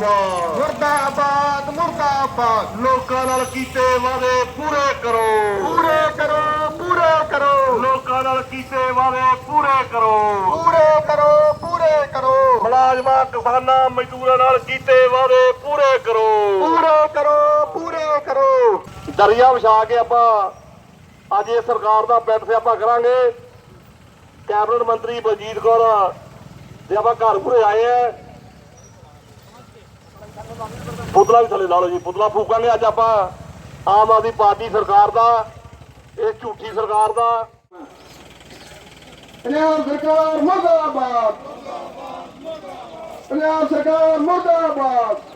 ਮੁਰਦਾਬਾਦ। ਮੁਰਦਾਬਾਦ ਮੁਰਦਾਬਾਦ। ਲੋਕਾਂ ਨਾਲ ਕੀਤੇ ਵਾਅਦੇ ਪੂਰੇ ਕਰੋ। ਪੂਰੇ ਕਰੋ ਪੂਰੇ ਕਰੋ। ਲੋਕਾਂ ਨਾਲ ਕੀਤੇ ਵਾਅਦੇ ਪੂਰੇ ਕਰੋ। ਪੂਰੇ ਕਰੋ ਪੂਰੇ ਕਰੋ। ਮੁਲਾਜ਼ਮਾਂ ਕਿਸਾਨਾਂ ਮਜ਼ਦੂਰਾਂ ਨਾਲ ਕੀਤੇ ਵਾਅਦੇ ਪੂਰੇ ਕਰੋ। ਪੂਰੇ ਕਰੋ ਪੂਰੇ ਕਰੋ। ਦਰਿਆ ਵਿਛਾ ਕੇ ਆਪਾਂ ਅੱਜ ਇਹ ਸਰਕਾਰ ਦਾ ਪੈਰ ਸਿਆਪਾ ਕਰਾਂਗੇ। ਕੈਬਨਿਟ ਮੰਤਰੀ ਬਲਜੀਤ ਕੌਰ ਤੇ ਆਪਾਂ ਘਰ ਪੂਰੇ ਆਏ ਆ ਪੁਤਲਾ ਵੀ ਥੱਲੇ ਲਾ ਲਓ ਜੀ, ਪੁਤਲਾ ਫੂਕਾਂਗੇ ਅੱਜ ਆਪਾਂ। ਆਮ ਆਦਮੀ ਪਾਰਟੀ ਸਰਕਾਰ ਦਾ, ਇਹ ਝੂਠੀ ਸਰਕਾਰ ਦਾ। ਪੰਜਾਬ ਸਰਕਾਰ ਮੁਰਦਾਬਾਦ। ਪੰਜਾਬ ਸਰਕਾਰ ਮੁਰਦਾਬਾਦ।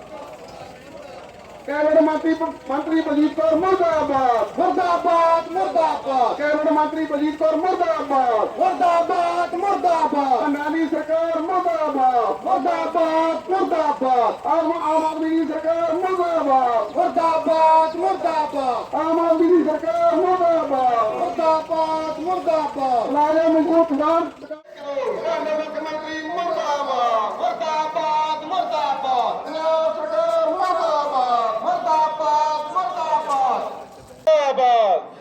ਕੈਬਨਿਟ ਮੰਤਰੀ ਮੰਤਰੀ ਬਲਜੀਤ ਕੌਰ ਮੁਰਦਾਬਾਦ ਮੁਰਦਾਬਾਦ ਮੁਰਦਾਬਾਦ। ਕੈਬਨਿਟ ਮੰਤਰੀ ਬਲਜੀਤ ਕੌਰ ਮੁਰਦਾਬਾਦ ਮੁਰਦਾਬਾਦ ਮੁਰਦਾਬਾਦ। ਅਨਾਲੀ ਸਰਕਾਰ ਮੁਰਦਾਬਾਦ ਮੁਰਦਾਬਾਦ ਮੁਰਦਾਬਾਦ। ਆਮ ਆਮ ਆਦਮੀ ਦੀ ਸਰਕਾਰ ਮੁਰਦਾਬਾਦ ਮੁਰਦਾਬਾਦ ਮੁਰਦਾਬਾਦ। ਆਮ ਆਦਮੀ ਦੀ ਸਰਕਾਰ ਮੁਰਦਾਬਾਦ ਮੁਰਦਾਬਾਦ ਮੁਰਦਾਬਾਦ। ਲਾਇਆ ਮਜ਼ਦੂਰ ਕਿਸਾਨ ਕਰੋ ਮੁੱਖ ਮੰਤਰੀ ਮੁਰਦਾਬਾਦ ਮੁਰਦਾਬਾਦ ਮੁਰਦਾਬਾਦ ਪੰਜਾਬ ਸਰਕਾਰ ਮੁਰਦਾਬਾਦ ਮੁਰਦਾਬਾਦ ਮੁਰਦਾਬਾਦ ਜਿੰਦਾਬਾਦ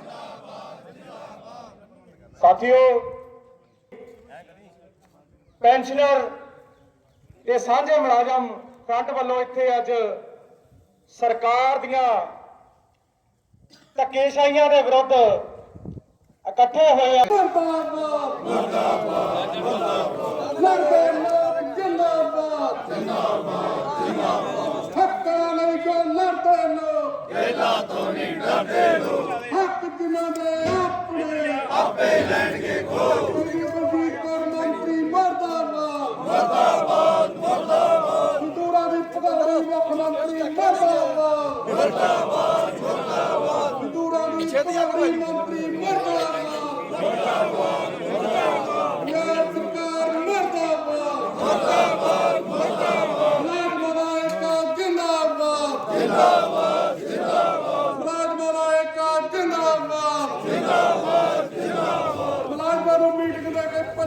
ਸਾਥੀਓ ਪੈਨਸ਼ਨਰ ਤੇ ਸਾਂਝੇ ਮੁਲਾਜ਼ਮ ਫਰੰਟ ਵੱਲੋਂ ਇੱਥੇ ਅੱਜ ਸਰਕਾਰ ਦੀਆਂ ਧੱਕੇਸ਼ਾਹੀਆਂ ਦੇ ਵਿਰੁੱਧ ਇਕੱਠੇ ਹੋਏ ਆ। ਲੜਦੇ ਲੋਕ ਜਿੰਦਾਬਾਦ ਜਿੰਦਾਬਾਦ ਜਿੰਦਾਬਾਦ। ਹੱਕਾਂ ਲਈ ਜੋ ਲੜਦੇ ਲੋਕ। ਜੇਲਾਂ ਤੋਂ ਨਹੀਂ ਡਰਦੇ ਹੱਕ ਜਿਨ੍ਹਾਂ ਦੇ ਆਪਣੇ ਆਪੇ ਲੈਣਗੇ ਖੋ ਬਲਜੀਤ ਕੌਰ ਮੰਤਰੀ ਮਰਦਾਬਾਦ ਮਰਦਾਬਾਦ ਮਰਦਾਬਾਦ ਮਜ਼ਦੂਰਾਂ ਦੀ ਭਗਵਤੀ ਮੁੱਖ ਮੰਤਰੀ ਮਰਦਾਬਾਦ ਮਰਦਾਬਾਦ ਮਰਦਾਬਾਦ ਮਜ਼ਦੂਰਾਂ ਦੀ ਭਗਵਤੀ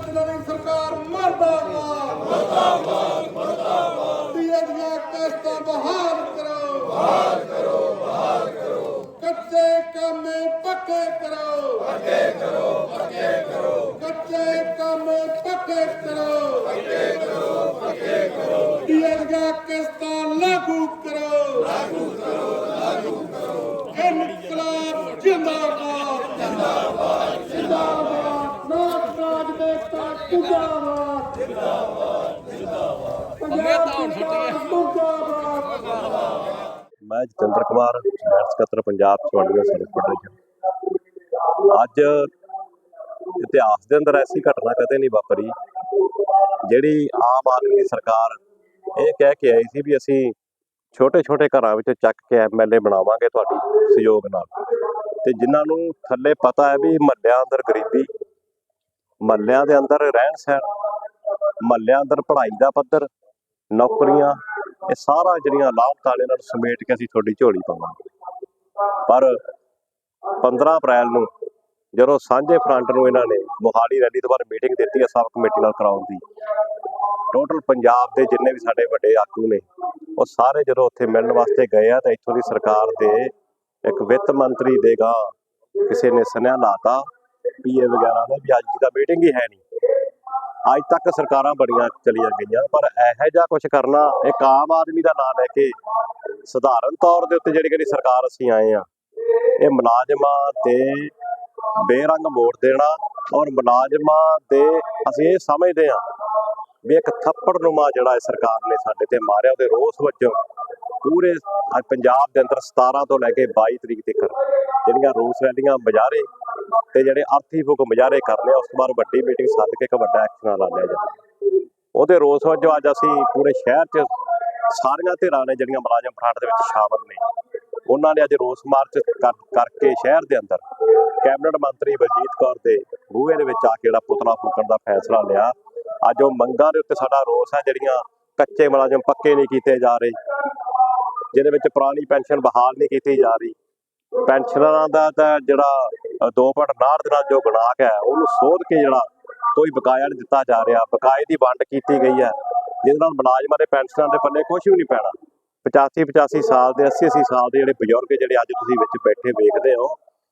ਦੇ ਸਰਕਾਰ ਮਰਦਾਬਾਦ। ਮਰਦਾਬਾਦ ਮਰਦਾਬਾਦ। ਦੀਆਂ ਦੀਆਂ ਕਿਸ਼ਤਾਂ ਬਹਾਲ ਕਰੋ। ਬਹਾਲ ਕਰੋ ਬਹਾਲ ਕਰੋ। ਕੱਚੇ ਕੰਮੇ ਪੱਕੇ ਕਰੋ। ਪੱਕੇ ਕਰੋ ਪੱਕੇ ਕਰੋ। ਕੱਚੇ ਕੰਮ ਪੱਕੇ ਕਰੋ। ਪੱਕੇ ਕਰੋ ਪੱਕੇ ਕਰੋ। ਦੀਆਂ ਦੀਆਂ ਕਿਸ਼ਤਾਂ ਲਾਗੂ ਕਰੋ। ਲਾਗੂ ਕਰੋ ਲਾਗੂ ਕਰੋ। ਇਨਕਲਾਬ ਜਿੰਦਾਬਾਦ। ਜਿੰਦਾਬਾਦ ਜਿੰਦਾਬਾਦ। ਜਿੰਦਾਬਾਦ ਜਿੰਦਾਬਾਦ ਮੈਂ ਜਤਿੰਦਰ ਕੁਮਾਰ ਜਨਰਲ ਸਕੱਤਰ ਪੰਜਾਬ ਚੌੜੀਆਂ ਸਰਵਿਸ ਫੈਡਰੇਸ਼ਨ ਅੱਜ ਇਤਿਹਾਸ ਦੇ ਅੰਦਰ ਐਸੀ ਘਟਨਾ ਕਦੇ ਨਹੀਂ ਵਾਪਰੀ ਜਿਹੜੀ ਆਮ ਆਦਮੀ ਦੀ ਸਰਕਾਰ ਇਹ ਕਹਿ ਕੇ ਆਈ ਸੀ ਵੀ ਅਸੀਂ ਛੋਟੇ ਛੋਟੇ ਘਰਾਂ ਵਿੱਚ ਚੱਕ ਕੇ ਐਮਐਲਏ ਬਣਾਵਾਂਗੇ ਤੁਹਾਡੀ ਸਹਿਯੋਗ ਨਾਲ। ਤੇ ਜਿਨ੍ਹਾਂ ਨੂੰ ਥੱਲੇ ਪਤਾ ਹੈ ਵੀ ਮਹੱਲਿਆਂ ਅੰਦਰ ਗਰੀਬੀ ਮਹੱਲਿਆਂ ਦੇ ਅੰਦਰ ਰਹਿਣ ਸਹਿਣ, ਮਹੱਲਿਆਂ ਅੰਦਰ ਪੜ੍ਹਾਈ ਦਾ ਪੱਧਰ, ਨੌਕਰੀਆਂ, ਇਹ ਸਾਰਾ ਜਿਹੜੀਆਂ ਲਾਭਤਾਂ ਨੇ ਇਹਨਾਂ ਨੂੰ ਸਮੇਟ ਕੇ ਅਸੀਂ ਤੁਹਾਡੀ ਝੋਲੀ ਪਾਵਾਂਗੇ। ਪਰ 15 ਅਪ੍ਰੈਲ ਨੂੰ ਜਦੋਂ ਸਾਂਝੇ ਫਰੰਟ ਨੂੰ ਇਹਨਾਂ ਨੇ ਮੋਹਾਲੀ ਰੈਲੀ ਤੋਂ ਬਾਅਦ ਮੀਟਿੰਗ ਦਿੱਤੀ ਹੈ ਸਭ ਕਮੇਟੀ ਨਾਲ ਕਰਾਉਣ ਦੀ ਟੋਟਲ ਪੰਜਾਬ ਦੇ ਜਿੰਨੇ ਵੀ ਸਾਡੇ ਵੱਡੇ ਆਗੂ ਨੇ, ਉਹ ਸਾਰੇ ਜਦੋਂ ਉੱਥੇ ਮਿਲਣ ਵਾਸਤੇ ਗਏ ਆ ਤਾਂ ਇੱਥੋਂ ਦੀ ਸਰਕਾਰ ਦੇ ਇੱਕ ਵਿੱਤ ਮੰਤਰੀ ਦੇਗਾ ਕਿਸੇ ਨੇ ਸੁਨੇਹਾ ਲਾਤਾ ਪੀਏ ਵਗੈਰਾ ਨੇ ਵੀ ਅੱਜ ਦੀ ਤਾਂ ਮੀਟਿੰਗ ਹੀ ਹੈ ਨਹੀਂ। ਅੱਜ ਤੱਕ ਸਰਕਾਰਾਂ ਬੜੀਆਂ ਚਲੀਆਂ ਗਈਆਂ, ਪਰ ਇਹੋ ਜਿਹਾ ਕੁਝ ਕਰਨਾ, ਇੱਕ ਆਮ ਆਦਮੀ ਦਾ ਨਾਮ ਲੈ ਕੇ ਸਧਾਰਨ ਤੌਰ ਦੇ ਉੱਤੇ ਜਿਹੜੀ ਜਿਹੜੀ ਸਰਕਾਰ ਅਸੀਂ ਆਏ ਆ ਇਹ ਮੁਲਾਜ਼ਮਾਂ ਤੇ ਬੇਰੰਗ ਮੋੜ ਦੇਣਾ ਔਰ ਮੁਲਾਜ਼ਮਾਂ ਦੇ ਅਸੀਂ ਇਹ ਸਮਝਦੇ ਆ ਵੀ ਇੱਕ ਥੱਪੜ ਨੁਮਾ ਜਿਹੜਾ ਇਹ ਸਰਕਾਰ ਨੇ ਸਾਡੇ ਤੇ ਮਾਰਿਆ, ਉਹਦੇ ਰੋਸ ਵਜੋਂ ਪੂਰੇ ਪੰਜਾਬ ਦੇ ਅੰਦਰ 17 ਤੋਂ ਲੈ ਕੇ 22 ਤਰੀਕ ਤੱਕ ਜਿਹੜੀਆਂ ਰੋਸ ਰੈਲੀਆਂ ਬਜਾਰੇ ਤੇ ਜਿਹੜੇ ਅਰਥੀ ਫੁਕ ਮੁਜ਼ਾਹਰੇ ਕਰਨੇ ਆ, ਉਸ ਤੋਂ ਬਾਅਦ ਵੱਡੀ ਮੀਟਿੰਗ ਸੱਦ ਕੇ ਇੱਕ ਵੱਡਾ ਐਕਸ਼ਨ ਲਾ ਜਾਵੇ ਉਹਦੇ ਰੋਸ ਵਜੋਂ ਅੱਜ ਅਸੀਂ ਪੂਰੇ ਸ਼ਹਿਰ 'ਚ ਸਾਰੀਆਂ ਧਿਰਾਂ ਨੇ ਜਿਹੜੀਆਂ ਮੁਲਾਜ਼ਮ ਫਰੰਟ ਦੇ ਵਿੱਚ ਸ਼ਾਮਲ ਨੇ ਉਹਨਾਂ ਨੇ ਅੱਜ ਰੋਸ ਮਾਰਚ ਕਰਕੇ ਸ਼ਹਿਰ ਦੇ ਅੰਦਰ ਕੈਬਨਿਟ ਮੰਤਰੀ ਬਲਜੀਤ ਕੌਰ ਦੇ ਬੂਹੇ ਦੇ ਵਿੱਚ ਆ ਕੇ ਜਿਹੜਾ ਪੁਤਲਾ ਫੂਕਣ ਦਾ ਫੈਸਲਾ ਲਿਆ। ਅੱਜ ਉਹ ਮੰਗਾਂ ਦੇ ਉੱਤੇ ਸਾਡਾ ਰੋਸ ਹੈ ਜਿਹੜੀਆਂ ਕੱਚੇ ਮੁਲਾਜ਼ਮ ਪੱਕੇ ਨਹੀਂ ਕੀਤੇ ਜਾ ਰਹੇ ਜਿਹਦੇ ਵਿੱਚ ਪੁਰਾਣੀ ਪੈਨਸ਼ਨ ਬਹਾਲ ਨਹੀਂ ਕੀਤੀ ਜਾ ਰਹੀ। ਪੈਨਸ਼ਨਰਾਂ ਦਾ ਤਾਂ ਜਿਹੜਾ ਦੋ ਪਟ ਉਨਾਹਠ ਦੇ ਨਾਲ ਜੋ ਗਣਾਕ ਹੈ ਉਹਨੂੰ ਸੋਧ ਕੇ ਜਿਹੜਾ ਕੋਈ ਬਕਾਇਆ ਨਹੀਂ ਦਿੱਤਾ ਜਾ ਰਿਹਾ। ਬਕਾਏ ਦੀ ਵੰਡ ਕੀਤੀ ਗਈ ਹੈ, ਜਿਹਦੇ ਨਾਲ ਮੁਲਾਜ਼ਮਾਂ ਦੇ ਪੈਨਸ਼ਨਾਂ ਦੇ ਪੱਲੇ ਕੁਝ ਵੀ ਨਹੀਂ ਪੈਣਾ। 85 85 ਸਾਲ ਦੇ 80 80 ਸਾਲ ਦੇ ਜਿਹੜੇ ਬਜ਼ੁਰਗ ਜਿਹੜੇ ਅੱਜ ਤੁਸੀਂ ਵਿੱਚ ਬੈਠੇ ਵੇਖਦੇ ਹੋ,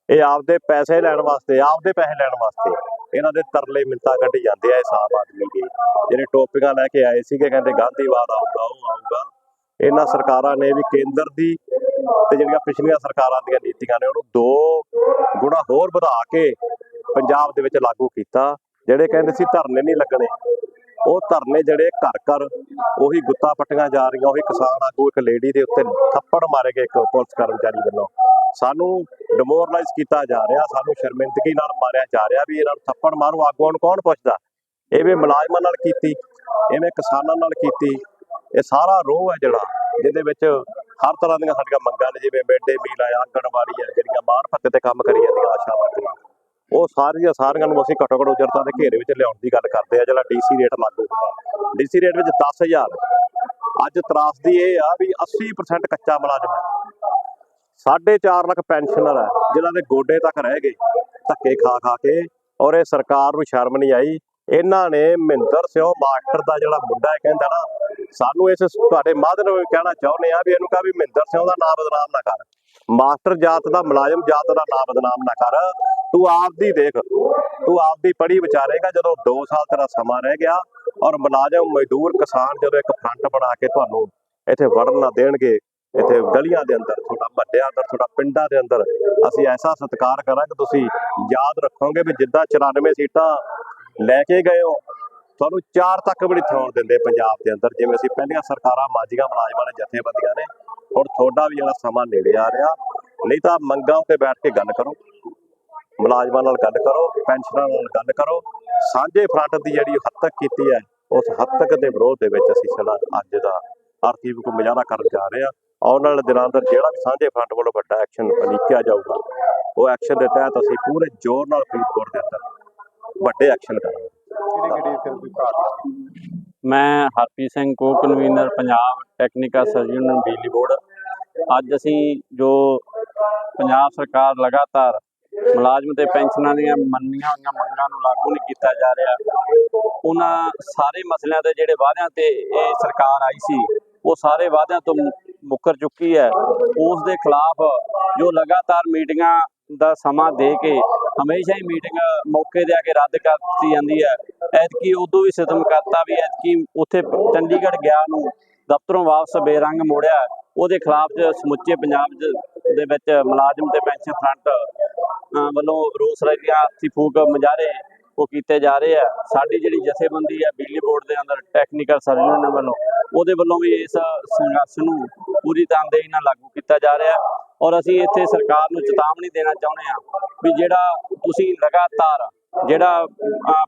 ਇਹ ਆਪਦੇ ਪੈਸੇ ਲੈਣ ਵਾਸਤੇ, ਆਪਦੇ ਪੈਸੇ ਲੈਣ ਵਾਸਤੇ ਇਹਨਾਂ ਦੇ ਤਰਲੇ ਮਿੰਤਾ ਕੱਢ ਜਾਂਦੇ ਆ ਇਸ ਆਮ ਆਦਮੀ ਦੇ। ਜਿਹੜੇ ਟੋਪਿਕਾਂ ਲੈ ਕੇ ਆਏ ਸੀਗੇ, ਕਹਿੰਦੇ ਗਾਂਧੀਵਾਦ ਆਊਗਾ, ਉਹ ਆਊਗਾ। ਇਹਨਾਂ ਸਰਕਾਰਾਂ ਨੇ ਵੀ ਕੇਂਦਰ ਦੀ ਤੇ ਜਿਹੜੀਆਂ ਪਿਛਲੀਆਂ ਸਰਕਾਰਾਂ ਦੀਆਂ ਨੀਤੀਆਂ ਨੇ ਉਹਨੂੰ ਦੋ ਗੁਣਾ ਹੋਰ ਵਧਾ ਕੇ ਪੰਜਾਬ ਦੇ ਵਿੱਚ ਲਾਗੂ ਕੀਤਾ, ਜਿਹੜੇ ਕਹਿੰਦੇ ਸੀ ਧਰਨੇ ਨਹੀਂ ਲੱਗਣੇ। ਉਹ ਧਰਨੇ ਜਿਹੜੇ ਘਰ ਘਰ ਉਹੀ ਗੁੱਤਾ ਪੱਟੀਆਂ ਜਾ ਰਹੀਆਂ, ਉਹੀ ਕਿਸਾਨ ਆਗੂ, ਇੱਕ ਲੇਡੀ ਦੇ ਉੱਤੇ ਥੱਪੜ ਮਾਰੇ ਗਏ ਇੱਕ ਪੁਲਿਸ ਕਰਮਚਾਰੀ ਵੱਲੋਂ। ਸਾਨੂੰ ਡਿਮੋਰਲਾਈਜ਼ ਕੀਤਾ ਜਾ ਰਿਹਾ, ਸਾਨੂੰ ਸ਼ਰਮਿੰਦਗੀ ਨਾਲ ਮਾਰਿਆ ਜਾ ਰਿਹਾ ਵੀ ਇਹਨਾਂ ਨੂੰ ਥੱਪੜ ਮਾਰੂ, ਆਗੂਆਂ ਨੂੰ ਕੌਣ ਪੁੱਛਦਾ? ਇਹ ਵੀ ਮੁਲਾਜ਼ਮਾਂ ਨਾਲ ਕੀਤੀ ਇਹਨੇ ਕਿਸਾਨਾਂ ਨਾਲ ਕੀਤੀ। ਇਹ ਸਾਰਾ ਰੋਹ ਹੈ ਜਿਹੜਾ, ਜਿਹਦੇ ਵਿੱਚ ਹਰ ਤਰ੍ਹਾਂ ਦੀਆਂ ਸਾਡੀਆਂ ਮੰਗਾਂ ਨੇ, ਜਿਵੇਂ ਮਿਡ ਡੇ ਮੀਲ ਆ ਆਂਗਣਵਾੜੀ ਆ ਜਿਹੜੀਆਂ ਮਾਣ ਭੱਤੇ ਤੇ ਕੰਮ ਕਰੀ ਜਾਂਦੀਆਂ, ਆਸ਼ਾ ਵਰਕਰਾਂ ਉਹ ਸਾਰੀਆਂ ਸਾਰੀਆਂ ਨੂੰ ਅਸੀਂ ਘੱਟੋ ਘੱਟ ਉਜਰਤਾਂ ਦੇ ਘੇਰੇ ਵਿੱਚ ਲਿਆਉਣ ਦੀ ਗੱਲ ਕਰਦੇ ਆ, ਜਿਹੜਾ ਡੀਸੀ ਰੇਟ ਲਾਗੂ ਹੁੰਦਾ। ਡੀਸੀ ਰੇਟ ਵਿੱਚ 10000 ਅੱਜ ਤਰਾਸਦੀ ਇਹ ਆ ਵੀ 80% ਕੱਚਾ ਮੁਲਾਜ਼ਮ ਹੈ। ਸਾਢੇ ਚਾਰ ਲੱਖ ਪੈਨਸ਼ਨਰ ਹੈ, ਜਿਨ੍ਹਾਂ ਦੇ ਗੋਡੇ ਤੱਕ ਰਹਿ ਗਏ, ਧੱਕੇ ਖਾ ਖਾ ਕੇ, ਔਰ ਇਹ ਸਰਕਾਰ ਨੂੰ ਸ਼ਰਮ ਨਹੀਂ ਆਈ ਇਹਨਾਂ ਨੇ ਮਹਿੰਦਰ ਸਿੰਘ ਮਾਸਟਰ ਦਾ ਜਿਹੜਾ ਮੁੰਡਾ ਹੈ, ਕਹਿੰਦਾ ਨਾ, ਸਾਨੂੰ ਇਸ ਤੁਹਾਡੇ ਮਾਧਿਅਮ ਵੀ ਕਹਿਣਾ ਚਾਹੁੰਦੇ ਆ ਵੀ ਇਹਨੂੰ ਕਹਾ ਵੀ ਮਹਿੰਦਰ ਸਿੰਘ ਦਾ ਨਾਮ ਬਦਨਾਮ ਨਾ ਕਰ। ਮਾਸਟਰ ਜਾਤ ਦਾ ਮੁਲਾਜ਼ਮ ਜਾਤ ਦਾ ਨਾਮ ਬਦਨਾਮ ਨਾ ਕਰ। ਤੂੰ ਆਪਦੀ ਦੇਖ, ਤੂੰ ਆਪਦੀ ਪੜੀ ਵਿਚਾਰੇਗਾ ਜਦੋਂ 2 ਸਾਲ ਤੇਰਾ ਸਮਾਂ ਰਹਿ ਗਿਆ ਔਰ ਮੁਲਾਜ਼ਮ ਮਜ਼ਦੂਰ ਕਿਸਾਨ ਜਦੋਂ ਇੱਕ ਫਰੰਟ ਬਣਾ ਕੇ ਤੁਹਾਨੂੰ ਇੱਥੇ ਵੜਨ ਨਾ ਦੇਣਗੇ, ਇੱਥੇ ਗਲੀਆਂ ਦੇ ਅੰਦਰ, ਤੁਹਾਡਾ ਮੱਡਿਆਂ ਅੰਦਰ, ਤੁਹਾਡਾ ਪਿੰਡਾਂ ਦੇ ਅੰਦਰ ਅਸੀਂ ਐਸਾ ਸਤਿਕਾਰ ਕਰਾਂਗੇ, ਤੁਸੀਂ ਯਾਦ ਰੱਖੋਗੇ ਵੀ ਜਿੱਦਾਂ 94 ਸੀਟਾਂ ਲੈ ਕੇ ਗਏ ਹੋ। ਤੁਹਾਨੂੰ ਚਾਰ ਤੱਕ ਵੀ ਨਹੀਂ ਥਾਉਣ ਦਿੰਦੇ ਪੰਜਾਬ ਦੇ ਅੰਦਰ। ਜਿਵੇਂ ਅਸੀਂ ਪਹਿਲੀਆਂ ਸਰਕਾਰਾਂ ਮਾਝੀਆਂ ਮੁਲਾਜ਼ਮਾਂ ਨੇ, ਜਥੇਬੰਦੀਆਂ ਨੇ, ਹੁਣ ਤੁਹਾਡਾ ਵੀ ਜਿਹੜਾ ਸਮਾਂ ਨੇੜੇ ਆ ਰਿਹਾ। ਨਹੀਂ ਤਾਂ ਮੰਗਾਂ ਉੱਤੇ ਬੈਠ ਕੇ ਗੱਲ ਕਰੋ। ਮੁਲਾਜ਼ਮਾਂ ਨਾਲ ਗੱਲ ਕਰੋ ਪੈਨਸ਼ਨਰਾਂ ਨਾਲ ਗੱਲ ਕਰੋ। ਸਾਂਝੇ ਫਰੰਟ ਦੀ ਜਿਹੜੀ ਹੱਤਕ ਕੀਤੀ ਹੈ, ਉਸ ਹੱਤਕ ਦੇ ਵਿਰੋਧ ਦੇ ਵਿੱਚ ਅਸੀਂ ਸਾਡਾ ਅੱਜ ਦਾ ਆਰਥਿਕ ਕੋ ਮੁਜ਼ਾਹਰਾ ਕਰਨ ਜਾ ਰਹੇ ਹਾਂ। ਆਉਣ ਵਾਲੇ ਦਿਨਾਂ ਅੰਦਰ ਜਿਹੜਾ ਵੀ ਸਾਂਝੇ ਫਰੰਟ ਵੱਲੋਂ ਵੱਡਾ ਐਕਸ਼ਨ ਲਿਖਿਆ ਜਾਊਗਾ, ਉਹ ਐਕਸ਼ਨ ਦੇ ਤਹਿਤ ਅਸੀਂ ਪੂਰੇ ਜ਼ੋਰ ਨਾਲ ਫਰੀਦਕੋਟ ਦੇ ਅੰਦਰ ਵੱਡੇ ਐਕਸ਼ਨ ਕਰਾਂਗੇ ਮੈਂ ਹਰਪ੍ਰੀਤ ਸਿੰਘ ਕੋ ਕਨਵੀਨਰ ਪੰਜਾਬ ਟੈਕਨੀਕਲ ਸਰਜਨ ਬਿਜਲੀ ਬੋਰਡ। ਅੱਜ ਅਸੀਂ ਜੋ ਪੰਜਾਬ ਸਰਕਾਰ ਲਗਾਤਾਰ ਮੁਲਾਜ਼ਮ ਤੇ ਪੈਨਸ਼ਨਾਂ ਦੀਆਂ ਮੰਨੀਆਂ ਹੋਈਆਂ ਮੰਗਾਂ ਨੂੰ ਲਾਗੂ ਨਹੀਂ ਕੀਤਾ ਜਾ ਰਿਹਾ ਉਹਨਾਂ ਸਾਰੇ ਮਸਲਿਆਂ ਦੇ ਜਿਹੜੇ ਵਾਅਦਿਆਂ ਤੇ ਇਹ ਸਰਕਾਰ ਆਈ ਸੀ ਉਹ ਸਾਰੇ ਵਾਅਦਿਆਂ ਤੋਂ ਮੁੱਕਰ ਚੁੱਕੀ ਹੈ। ਉਸ ਦੇ ਖਿਲਾਫ ਜੋ ਲਗਾਤਾਰ ਮੀਟਿੰਗਾਂ ਦਾ ਸਮਾਂ ਦੇ ਕੇ ਹਮੇਸ਼ਾ ਹੀ ਮੀਟਿੰਗ ਮੌਕੇ ਦੇ ਆ ਕੇ ਰੱਦ ਕਰ ਦਿੱਤੀ ਜਾਂਦੀ ਹੈ। ਐਤਕੀ ਉਦੋਂ ਵੀ ਸਿਤਮ ਕਰਤਾ ਵੀ ਐਤਕੀ ਉੱਥੇ ਚੰਡੀਗੜ੍ਹ ਗਿਆ ਨੂੰ ਦਫ਼ਤਰੋਂ ਵਾਪਸ ਬੇਰੰਗ ਮੋੜਿਆ। ਉਹਦੇ ਖਿਲਾਫ ਸਮੁੱਚੇ ਪੰਜਾਬ ਦੇ ਵਿੱਚ ਮੁਲਾਜ਼ਮ ਤੇ ਪੈਨਸ਼ਨ ਫਰੰਟ ਵੱਲੋਂ ਰੋਸ ਰੈਲੀਆਂ, ਹੱਥੀਂ ਫੂਕ ਮੁਜ਼ਾਹਰੇ ਉਹ ਕੀਤੇ ਜਾ ਰਹੇ ਆ। ਸਾਡੀ ਜਿਹੜੀ ਜਥੇਬੰਦੀ ਹੈ ਬਿਜਲੀ ਬੋਰਡ ਦੇ ਅੰਦਰ ਟੈਕਨੀਕਲ ਸਰਜਨ ਵੱਲੋਂ, ਉਹਦੇ ਵੱਲੋਂ ਵੀ ਇਸ ਸੰਘਰਸ਼ ਨੂੰ ਪੂਰੀ ਤਨਦੇਹੀ ਨਾਲ ਲਾਗੂ ਕੀਤਾ ਜਾ ਰਿਹਾ। ਔਰ ਅਸੀਂ ਇੱਥੇ ਸਰਕਾਰ ਨੂੰ ਚੇਤਾਵਨੀ ਦੇਣਾ ਚਾਹੁੰਦੇ ਆ ਵੀ ਜਿਹੜਾ ਤੁਸੀਂ ਲਗਾਤਾਰ ਜਿਹੜਾ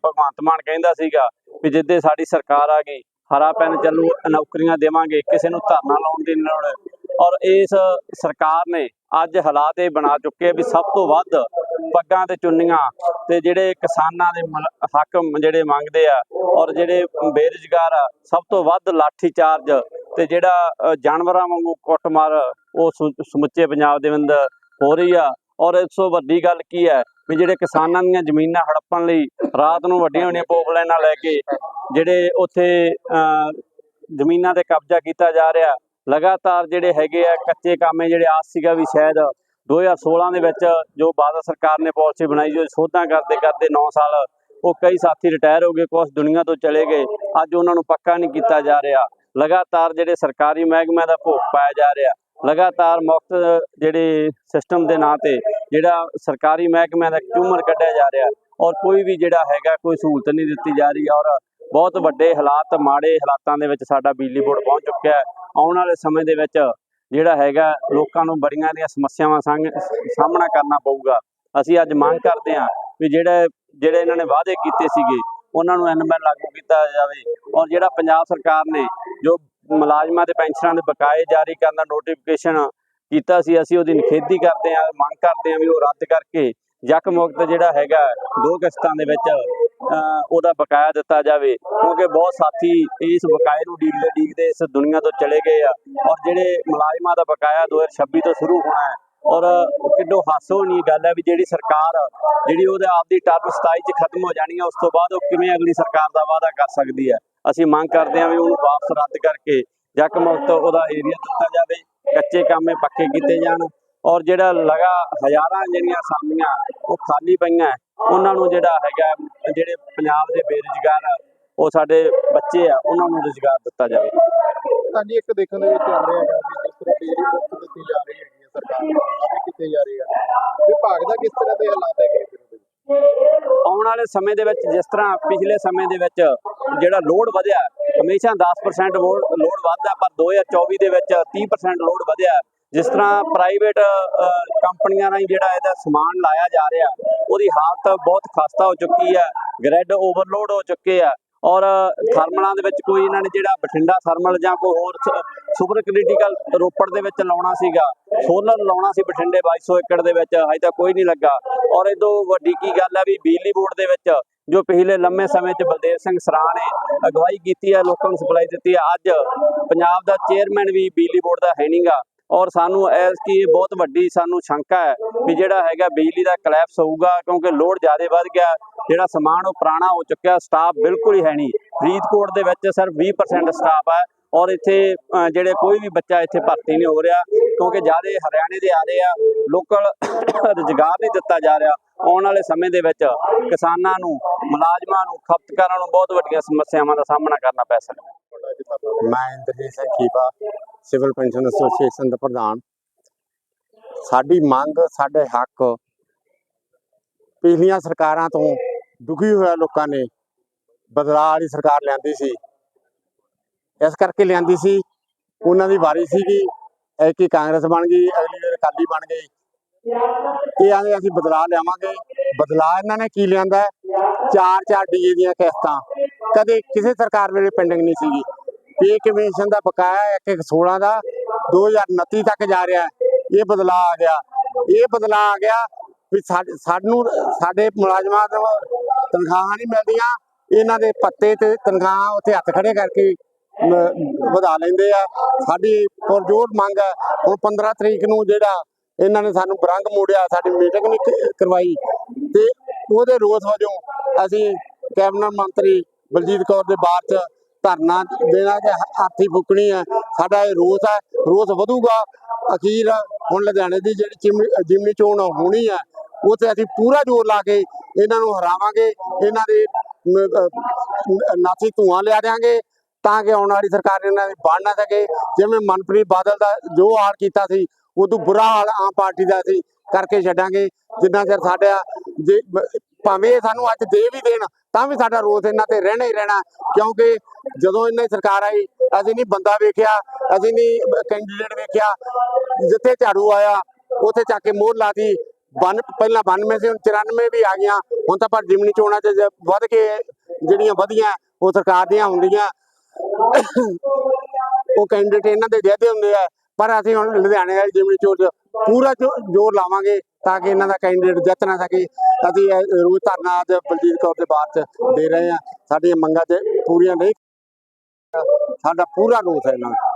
ਭਗਵੰਤ ਮਾਨ ਕਹਿੰਦਾ ਸੀਗਾ ਵੀ ਜਿੱਦੇ ਸਾਡੀ ਸਰਕਾਰ ਆ ਗਈ, ਹਰਾ ਪੈਨ ਚੱਲੂ, ਨੌਕਰੀਆਂ ਦੇਵਾਂਗੇ, ਕਿਸੇ ਨੂੰ ਧਰਨਾ ਲਾਉਣ ਦੀ ਲੋੜ। ਔਰ ਇਸ ਸਰਕਾਰ ਨੇ ਅੱਜ ਹਾਲਾਤ ਇਹ ਬਣਾ ਚੁੱਕੇ ਆ ਵੀ ਸਭ ਤੋਂ ਵੱਧ ਪੱਗਾਂ ਤੇ ਚੁੰਨੀਆਂ ਤੇ ਜਿਹੜੇ ਕਿਸਾਨਾਂ ਦੇ ਮਲ- ਹੱਕ ਜਿਹੜੇ ਮੰਗਦੇ ਆ ਔਰ ਜਿਹੜੇ ਬੇਰੁਜ਼ਗਾਰ ਆ, ਸਭ ਤੋਂ ਵੱਧ ਲਾਠੀ ਚਾਰਜ ਤੇ ਜਿਹੜਾ ਜਾਨਵਰਾਂ ਵਾਂਗੂ ਕੁੱਟਮਾਰ ਉਹ ਸਮੁੱਚੇ ਪੰਜਾਬ ਦੇ ਅੰਦਰ ਹੋ ਰਹੀ ਆ। ਔਰ ਇਸ ਤੋਂ ਵੱਡੀ ਗੱਲ ਕੀ ਹੈ ਵੀ ਜਿਹੜੇ ਕਿਸਾਨਾਂ ਦੀਆਂ ਜ਼ਮੀਨਾਂ ਹੜੱਪਣ ਲਈ ਰਾਤ ਨੂੰ ਵੱਡੀਆਂ ਵੱਡੀਆਂ ਪੋਪਲਾਈਨਾਂ ਲੈ ਕੇ ਜਿਹੜੇ ਉੱਥੇ ਅ, ਜ਼ਮੀਨਾਂ ਤੇ ਕਬਜ਼ਾ ਕੀਤਾ ਜਾ ਰਿਹਾ ਲਗਾਤਾਰ ਜਿਹੜੇ ਹੈਗੇ ਆ ਕੱਚੇ ਕਾਮੇ ਜਿਹੜੇ ਆਸ ਸੀਗਾ ਵੀ ਸ਼ਾਇਦ 2016 ਦੇ ਵਿੱਚ ਜੋ ਬਾਦਲ ਸਰਕਾਰ ਨੇ ਪਾਲਿਸੀ ਬਣਾਈ ਜੋ ਸੋਧਾਂ ਕਰਦੇ ਕਰਦੇ 9 ਸਾਲ ਉਹ ਕਈ ਸਾਥੀ ਰਿਟਾਇਰ ਹੋ ਗਏ ਕੁਝ ਦੁਨੀਆ ਤੋਂ ਚਲੇ ਗਏ ਅੱਜ ਉਹਨਾਂ ਨੂੰ ਪੱਕਾ ਨਹੀਂ ਕੀਤਾ ਜਾ ਰਿਹਾ। ਲਗਾਤਾਰ ਜਿਹੜੇ ਸਰਕਾਰੀ ਮਹਿਕਮਿਆਂ ਦਾ ਭੋਗ ਪਾਇਆ ਜਾ ਰਿਹਾ, ਲਗਾਤਾਰ ਮੁਫਤ ਜਿਹੜੇ ਸਿਸਟਮ ਦੇ ਨਾਂ ਤੇ ਜਿਹੜਾ ਸਰਕਾਰੀ ਮਹਿਕਮਿਆਂ ਦਾ ਝੂਮਰ ਕੱਢਿਆ ਜਾ ਰਿਹਾ ਔਰ ਕੋਈ ਵੀ ਜਿਹੜਾ ਹੈਗਾ ਕੋਈ ਸਹੂਲਤ ਨਹੀਂ ਦਿੱਤੀ ਜਾ ਰਹੀ ਔਰ ਬਹੁਤ ਵੱਡੇ ਹਾਲਾਤ, ਮਾੜੇ ਹਾਲਾਤਾਂ ਦੇ ਵਿੱਚ ਸਾਡਾ ਬਿਜਲੀ ਬੋਰਡ ਪਹੁੰਚ ਚੁੱਕਿਆ ਹੈ। ਆਉਣ ਵਾਲੇ ਸਮੇਂ ਦੇ ਵਿੱਚ ਜਿਹੜਾ ਹੈਗਾ ਲੋਕਾਂ ਨੂੰ ਬੜੀਆਂ ਦੀਆਂ ਸਮੱਸਿਆਵਾਂ ਸੰਗ ਸਾਹਮਣਾ ਕਰਨਾ ਪਊਗਾ। ਅਸੀਂ ਅੱਜ ਮੰਗ ਕਰਦੇ ਹਾਂ ਵੀ ਜਿਹੜੇ ਜਿਹੜੇ ਇਹਨਾਂ ਨੇ ਵਾਅਦੇ ਕੀਤੇ ਸੀਗੇ ਉਹਨਾਂ ਨੂੰ ਐਨਐਮਐਲ ਲਾਗੂ ਕੀਤਾ ਜਾਵੇ ਔਰ ਜਿਹੜਾ ਪੰਜਾਬ ਸਰਕਾਰ ਨੇ ਜੋ ਮੁਲਾਜ਼ਮਾਂ ਤੇ ਪੈਨਸ਼ਨਾਂ ਦੇ ਬਕਾਏ ਜਾਰੀ ਕਰਨ ਦਾ ਨੋਟੀਫਿਕੇਸ਼ਨ ਕੀਤਾ ਸੀ, ਅਸੀਂ ਉਹਦੀ ਨਿਖੇਧੀ ਕਰਦੇ ਹਾਂ, ਮੰਗ ਕਰਦੇ ਹਾਂ ਵੀ ਉਹ ਰੱਦ ਕਰਕੇ ਯਕ ਮੁਕਤ ਜਿਹੜਾ ਹੈਗਾ ਦੋ ਕਿਸ਼ਤਾਂ ਦੇ ਵਿੱਚ ਉਹਦਾ ਬਕਾਇਆ ਦਿੱਤਾ ਜਾਵੇ। ਕਿਉਂਕਿ ਬਹੁਤ ਸਾਥੀ ਇਸ ਬਕਾਏ ਨੂੰ ਡੀਕਦੇ ਡੀਕਦੇ ਇਸ ਦੁਨੀਆ ਤੋਂ ਚਲੇ ਗਏ ਆ ਔਰ ਜਿਹੜੇ ਮੁਲਾਜ਼ਮਾਂ ਦਾ ਬਕਾਇਆ 2026 ਤੋਂ ਸ਼ੁਰੂ ਹੋਣਾ ਹੈ ਔਰ ਕਿੱਡੋ ਹਾਸੋਣੀ ਗੱਲ ਹੈ ਵੀ ਜਿਹੜੀ ਸਰਕਾਰ ਜਿਹੜੀ ਉਹਦੇ ਆਪਦੀ ਟਰਮ 27 ਚ ਖਤਮ ਹੋ ਜਾਣੀ ਹੈ ਉਸ ਤੋਂ ਬਾਅਦ ਉਹ ਕਿਵੇਂ ਅਗਲੀ ਸਰਕਾਰ ਦਾ ਵਾਅਦਾ ਕਰ ਸਕਦੀ ਹੈ? ਅਸੀਂ ਮੰਗ ਕਰਦੇ ਹਾਂ ਵੀ ਉਹਨੂੰ ਵਾਪਸ ਰੱਦ ਕਰਕੇ ਜੱਕ ਮੁਕਤ ਉਹਦਾ ਏਰੀਆ ਦਿੱਤਾ ਜਾਵੇ, ਕੱਚੇ ਕਾਮੇ ਪੱਕੇ ਕੀਤੇ ਜਾਣ। ਔਰ ਜਿਹੜਾ ਲਗਾ ਹਜ਼ਾਰਾਂ ਜਿਹੜੀਆਂ ਸਾਮੀਆਂ ਉਹ ਖਾਲੀ ਪਈਆਂ, ਉਹਨਾਂ ਨੂੰ ਜਿਹੜਾ ਹੈਗਾ, ਜਿਹੜੇ ਪੰਜਾਬ ਦੇ ਬੇਰੁਜ਼ਗਾਰ ਉਹ ਸਾਡੇ ਬੱਚੇ ਆ, ਉਹਨਾਂ ਨੂੰ ਰੁਜ਼ਗਾਰ ਦਿੱਤਾ ਜਾਵੇ। ਹਾਂਜੀ, ਇੱਕ ਦੇਖਣ ਦੇ ਵਿੱਚ ਆ ਰਿਹਾ ਹੈਗਾ ਵੀ ਜਿਸ ਤਰ੍ਹਾਂ ਬਿਜਲੀ ਮੁਫਤ ਦਿੱਤੀ ਜਾ ਰਹੀ ਹੈ ਸਰਕਾਰ ਵੱਲੋਂ ਜਾ ਰਹੇ ਆ? ਵਿਭਾਗ ਦਾ ਕਿਸ ਤਰ੍ਹਾਂ ਦੇ ਹਾਲਾਤ ਹੈਗੇ ਆਉਣ ਵਾਲੇ ਸਮੇਂ ਦੇ ਵਿੱਚ, ਜਿਸ ਤਰ੍ਹਾਂ ਪਿਛਲੇ ਸਮੇਂ ਦੇ ਵਿੱਚ ਜਿਹੜਾ ਲੋਡ ਵਧਿਆ, ਹਮੇਸ਼ਾ 10% ਲੋਡ ਲੋਡ ਵੱਧਦਾ, ਪਰ 2024 ਦੇ ਵਿੱਚ 30% ਲੋਡ ਵਧਿਆ। ਜਿਸ ਤਰ੍ਹਾਂ ਪ੍ਰਾਈਵੇਟ ਕੰਪਨੀਆਂ ਰਾਹੀਂ ਜਿਹੜਾ ਇਹਦਾ ਸਮਾਨ ਲਾਇਆ ਜਾ ਰਿਹਾ, ਉਹਦੀ ਹਾਲਤ ਬਹੁਤ ਖਸਤਾ ਹੋ ਚੁੱਕੀ ਹੈ ਗ੍ਰਿਡ ਓਵਰਲੋਡ ਹੋ ਚੁੱਕੇ ਆ। ਔਰ ਥਰਮਲਾਂ ਦੇ ਵਿੱਚ ਕੋਈ ਇਹਨਾਂ ਨੇ ਜਿਹੜਾ ਬਠਿੰਡਾ ਥਰਮਲ ਜਾਂ ਕੋਈ ਹੋਰ ਸੁਪਰ ਕ੍ਰਿਟੀਕਲ ਰੋਪੜ ਦੇ ਵਿੱਚ ਲਾਉਣਾ ਸੀਗਾ, ਸੋਲਰ ਲਾਉਣਾ ਸੀ ਬਠਿੰਡੇ 2200 ਏਕੜ ਦੇ ਵਿੱਚ, ਹਜੇ ਤੱਕ ਕੋਈ ਨਹੀਂ ਲੱਗਾ। ਔਰ ਇਹ ਤੋਂ ਵੱਡੀ ਕੀ ਗੱਲ ਹੈ ਵੀ ਬਿਜਲੀ ਬੋਰਡ ਦੇ ਵਿੱਚ ਜੋ ਪਿਛਲੇ ਲੰਮੇ ਸਮੇਂ 'ਚ ਬਲਦੇਵ ਸਿੰਘ ਸਰਾਂ ਨੇ ਅਗਵਾਈ ਕੀਤੀ ਹੈ, ਲੋਕਾਂ ਨੂੰ ਸਪਲਾਈ ਦਿੱਤੀ ਹੈ, ਅੱਜ ਪੰਜਾਬ ਦਾ ਚੇਅਰਮੈਨ ਵੀ ਬਿਜਲੀ ਬੋਰਡ ਦਾ ਹੈ ਨਹੀਂਗਾ ਔਰ ਸਾਨੂੰ ਐਸ ਕਿ ਇਹ ਬਹੁਤ ਵੱਡੀ ਸਾਨੂੰ ਸ਼ੰਕਾ ਹੈ ਵੀ ਜਿਹੜਾ ਹੈਗਾ ਬਿਜਲੀ ਦਾ ਕਲੈਪਸ ਹੋਊਗਾ, ਕਿਉਂਕਿ ਲੋਡ ਜ਼ਿਆਦਾ ਵੱਧ ਗਿਆ, ਜਿਹੜਾ ਸਮਾਨ ਉਹ ਪੁਰਾਣਾ ਹੋ ਚੁੱਕਿਆ ਸਟਾਫ ਬਿਲਕੁਲ ਹੀ ਹੈ ਨਹੀਂ। ਫਰੀਦਕੋਟ ਦੇ ਵਿੱਚ ਸਿਰਫ 20% ਸਟਾਫ ਹੈ ਔਰ ਇੱਥੇ ਜਿਹੜੇ ਕੋਈ ਵੀ ਬੱਚਾ ਇੱਥੇ ਭਰਤੀ ਨਹੀਂ ਹੋ ਰਿਹਾ, ਕਿਉਂਕਿ ਜ਼ਿਆਦਾ ਹਰਿਆਣੇ ਦੇ ਆ ਰਹੇ ਆ ਲੋਕਲ ਰੁਜ਼ਗਾਰ ਨਹੀਂ ਦਿੱਤਾ ਜਾ ਰਿਹਾ। ਆਉਣ ਵਾਲੇ ਸਮੇਂ ਦੇ ਵਿੱਚ ਕਿਸਾਨਾਂ ਨੂੰ, ਮੁਲਾਜ਼ਮਾਂ ਨੂੰ, ਖਪਤਕਾਰਾਂ ਨੂੰ ਬਹੁਤ ਵੱਡੀਆਂ ਸਮੱਸਿਆਵਾਂ ਦਾ ਸਾਹਮਣਾ ਕਰਨਾ ਪੈ ਸਕਦਾ ਮੈਂ Inderjit Singh Khipa civil pension association ਦਾ ਪ੍ਰਧਾਨ। ਸਾਡੀ ਮੰਗ, ਸਾਡੇ ਹੱਕ ਪਿਛਲੀਆਂ ਸਰਕਾਰਾਂ ਤੋਂ ਦੁਖੀ ਹੋਇਆ ਲੋਕਾਂ ਨੇ ਬਦਲਾਅ ਵਾਲੀ ਸਰਕਾਰ ਲਿਆਂਦੀ ਸੀ। ਇਸ ਕਰਕੇ ਲਿਆਂਦੀ ਸੀ। ਉਹਨਾਂ ਦੀ ਵਾਰੀ ਸੀਗੀ। ਐਕੀ ਕਾਂਗਰਸ ਬਣ ਗਈ, ਅਗਲੀ ਵਾਰ ਅਕਾਲੀ ਬਣ ਗਈ। ਇਹ ਆਂਦੇ ਅਸੀਂ ਬਦਲਾਅ ਲਿਆਵਾਂਗੇ। ਬਦਲਾਅ ਇਹਨਾਂ ਨੇ ਕੀ ਲਿਆਂਦਾ? ਹੈ? ਚਾਰ ਚਾਰ ਡੀਏ ਦੀਆਂ ਕਿਸ਼ਤਾਂ। ਕਦੇ ਕਿਸੇ ਸਰਕਾਰ ਵੇਲੇ ਪੈਂਡਿੰਗ ਨਹੀਂ ਸੀਗੀ। ਪੇ ਕਮਿਸ਼ਨ ਦਾ ਬਕਾਇਆ ਇੱਕ ਇੱਕ 16 ਦਾ 2029 ਤੱਕ ਜਾ ਰਿਹਾ ਇਹ ਬਦਲਾ ਆ ਗਿਆ। ਇਹ ਬਦਲਾਅ ਆ ਗਿਆ ਵੀ ਸਾਨੂੰ, ਸਾਡੇ ਮੁਲਾਜ਼ਮਾਂ ਨੂੰ ਤਨਖਾਹਾਂ ਨਹੀਂ ਮਿਲਦੀਆਂ। ਇਹਨਾਂ ਦੇ ਪੱਤੇ ਤੇ ਤਨਖਾਹ ਉੱਥੇ ਹੱਥ ਖੜੇ ਕਰਕੇ ਵਧਾ ਲੈਂਦੇ ਆ। ਸਾਡੀ ਪੁਰਜੋਰ ਮੰਗ ਹੈ। ਹੁਣ 15 ਤਰੀਕ ਨੂੰ ਜਿਹੜਾ ਇਹਨਾਂ ਨੇ ਸਾਨੂੰ ਬਰੰਗ ਮੋੜਿਆ, ਸਾਡੀ ਮੀਟਿੰਗ ਨਹੀਂ ਕਰਵਾਈ। ਤੇ ਉਹਦੇ ਰੋਸ ਵਜੋਂ ਅਸੀਂ ਕੈਬਨਿਟ ਮੰਤਰੀ ਬਲਜੀਤ ਕੌਰ ਦੇ ਬਾਅਦ ਚ ਧਰਨਾ ਦੇਣਾ ਤੇ ਹਾਥੀ ਫੁਕਣੀ ਹੈ ਸਾਡਾ ਇਹ ਰੋਸ ਹੈ ਰੋਸ ਵਧੂਗਾ। ਅਖੀਰ ਹੁਣ ਲੁਧਿਆਣੇ ਦੀ ਜਿਹੜੀ ਜਿਮਨੀ ਚੋਣ ਹੋਣੀ ਹੈ ਉੱਥੇ ਅਸੀਂ ਪੂਰਾ ਜ਼ੋਰ ਲਾ ਕੇ ਇਹਨਾਂ ਨੂੰ ਹਰਾਵਾਂਗੇ। ਇਹਨਾਂ ਦੇ ਮ, ਅ, ਧੂਆਂ ਲਿਆ ਦਿਆਂਗੇ ਤਾਂ ਕਿ ਆਉਣ ਵਾਲੀ ਸਰਕਾਰ ਇਹਨਾਂ ਦੀ ਬਣ ਨਾ ਸਕੇ। ਜਿਵੇਂ ਮਨਪ੍ਰੀਤ ਬਾਦਲ ਦਾ ਜੋ ਹਾਲ ਕੀਤਾ ਸੀ ਉਦੋਂ ਬੁਰਾ ਹਾਲ ਆਮ ਪਾਰਟੀ ਦਾ ਸੀ। ਕਰਕੇ ਛੱਡਾਂਗੇ, ਜਿੰਨਾ ਚਿਰ ਸਾਡਾ ਜੇ ਭਾਵੇਂ ਇਹ ਸਾਨੂੰ ਅੱਜ ਦੇ ਵੀ ਦੇਣ, ਤਾਂ ਵੀ ਸਾਡਾ ਰੋਸ ਇਹਨਾਂ ਤੇ ਰਹਿਣਾ ਹੀ ਰਹਿਣਾ, ਕਿਉਂਕਿ ਜਦੋਂ ਇਹਨਾਂ ਦੀ ਸਰਕਾਰ ਆਈ, ਅਸੀਂ ਨਹੀਂ ਬੰਦਾ ਵੇਖਿਆ, ਅਸੀਂ ਨਹੀਂ ਕੈਂਡੀਡੇਟ ਵੇਖਿਆ, ਜਿੱਥੇ ਝਾੜੂ ਆਇਆ, ਉੱਥੇ ਚੱਕ ਕੇ ਮੋਹਰ ਲਾਤੀ, ਬਨ, ਪਹਿਲਾਂ 92 ਸੀ, ਹੁਣ 94 ਵੀ ਆ ਗਈਆਂ, ਹੁਣ ਤਾਂ ਪਰ ਜਿਮਨੀ ਚੋਣਾਂ 'ਚ ਵੱਧ ਕੇ ਜਿਹੜੀਆਂ ਵਧੀਆਂ, ਉਹ ਸਰਕਾਰ ਦੀਆਂ ਹੁੰਦੀਆਂ। ਉਹ ਕੈਂਡੀਡੇਟ ਇਹਨਾਂ ਦੇ ਜਿਹਦੇ ਹੁੰਦੇ ਆ, ਪਰ ਅਸੀਂ ਹੁਣ ਲੁਧਿਆਣੇ ਵਾਲੀ ਜਿਮਨੀ ਚੋਣ 'ਚ ਪੂਰਾ ਜ਼ੋ- ਜ਼ੋਰ ਲਾਵਾਂਗੇ ਤਾਂ ਕਿ ਇਹਨਾਂ ਦਾ ਕੈਂਡੀਡੇਟ ਜਿੱਤ ਨਾ ਸਕੇ। ਅਸੀਂ ਰੋਜ਼ ਧਰਨਾ ਅੱਜ ਬਲਜੀਤ ਕੌਰ ਦੇ ਬਾਅਦ 'ਚ ਦੇ ਰਹੇ ਹਾਂ। ਸਾਡੀਆਂ ਮੰਗਾਂ ਤੇ ਪੂਰੀਆਂ ਨਹੀਂ ਸਾਡਾ ਪੂਰਾ ਰੋਸ ਹੈ ਇਹਨਾਂ ਦਾ।